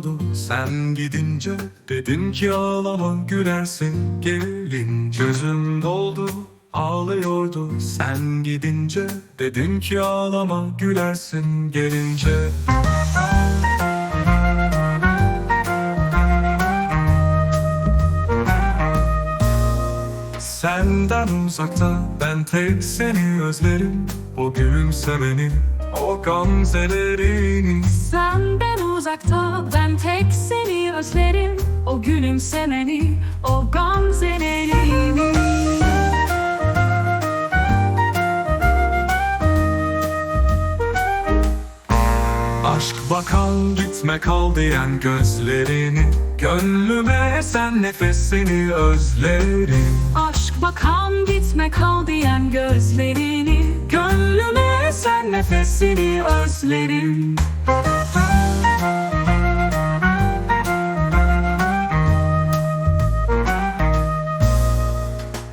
Ağlıyordu sen gidince Dedim ki ağlama gülersin. Gelince Gözüm doldu ağlıyordu. Sen gidince Dedim ki ağlama gülersin. Gelince. Senden uzakta ben tek seni özlerim. O gülümsemeni, o gamzelerini Senden uzakta ben tek seni özlerim. O gülümsemeni, o gamzelerini Aşk bakan gitme kal diyen gözlerini. Gönlüme sen nefesini özlerim. Aşk bakan gitme kal diyen gözlerini sen nefesini özlerim.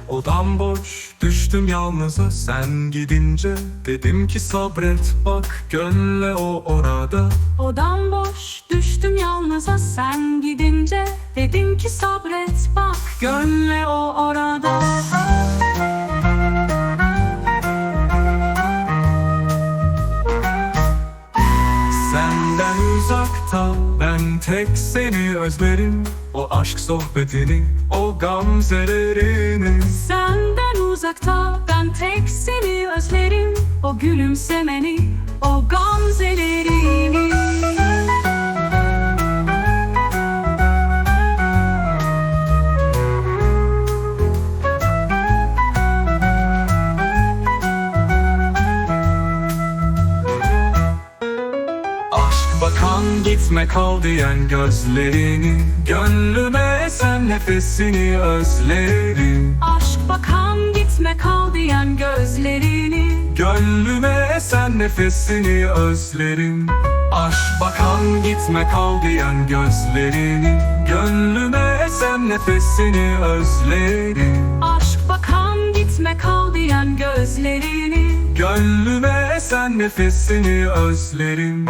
Odam boş düştüm yalnıza. Sen gidince Dedim ki sabret bak gönle o orada. Odam boş düştüm yalnıza. Sen gidince Dedim ki sabret bak gönle o orada Senden uzakta ben tek seni özlerim. O aşk sohbetini, o gamzelerini Senden uzakta ben tek seni özlerim. O gülümsemeni, o gamzelerini gitme kal diyen gözlerini Gönlüme sen nefesini özlerim. Aşk bakan gitme kal diyen gözlerini Gönlüme sen nefesini özlerim. Aşk bakan gitme kal diyen gözlerini Gönlüme sen nefesini özlerim. Aşk bakan gitme kal diyen gözlerini Gönlüme sen nefesini özlerim